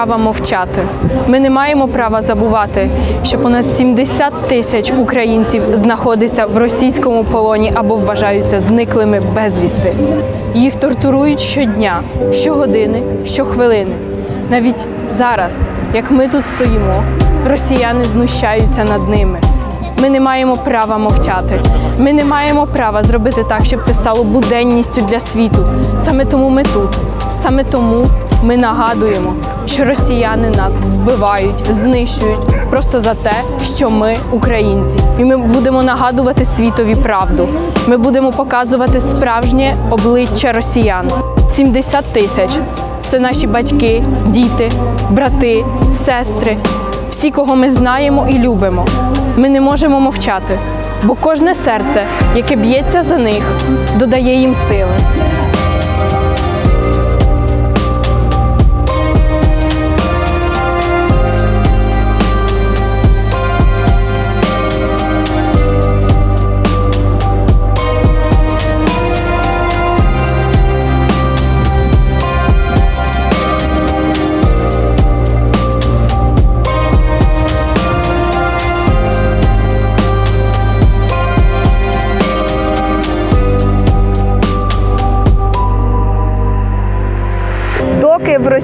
Права мовчати. Ми не маємо права забувати, що понад 70 тисяч українців знаходиться в російському полоні або вважаються зниклими безвісти. Їх тортурують щодня, щогодини, щохвилини. Навіть зараз, як ми тут стоїмо, росіяни знущаються над ними. Ми не маємо права мовчати. Ми не маємо права зробити так, щоб це стало буденністю для світу. Саме тому ми тут. Саме тому ми нагадуємо, що росіяни нас вбивають, знищують просто за те, що ми українці. І ми будемо нагадувати світові правду. Ми будемо показувати справжнє обличчя росіян. 70 тисяч це наші батьки, діти, брати, сестри, всі, кого ми знаємо і любимо. Ми не можемо мовчати, бо кожне серце, яке б'ється за них, додає їм сили.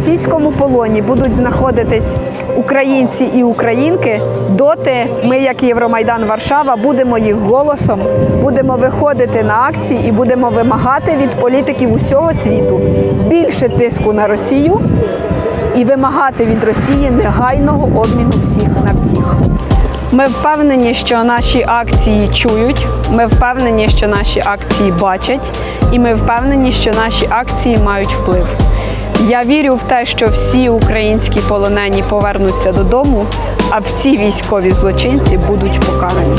Російському полоні будуть знаходитись українці і українки, доти ми, як Євромайдан Варшава, будемо їх голосом, будемо виходити на акції і будемо вимагати від політиків усього світу більше тиску на Росію і вимагати від Росії негайного обміну всіх на всіх. Ми впевнені, що наші акції чують. Ми впевнені, що наші акції бачать, і ми впевнені, що наші акції мають вплив. Я вірю в те, що всі українські полонені повернуться додому, а всі військові злочинці будуть покарані.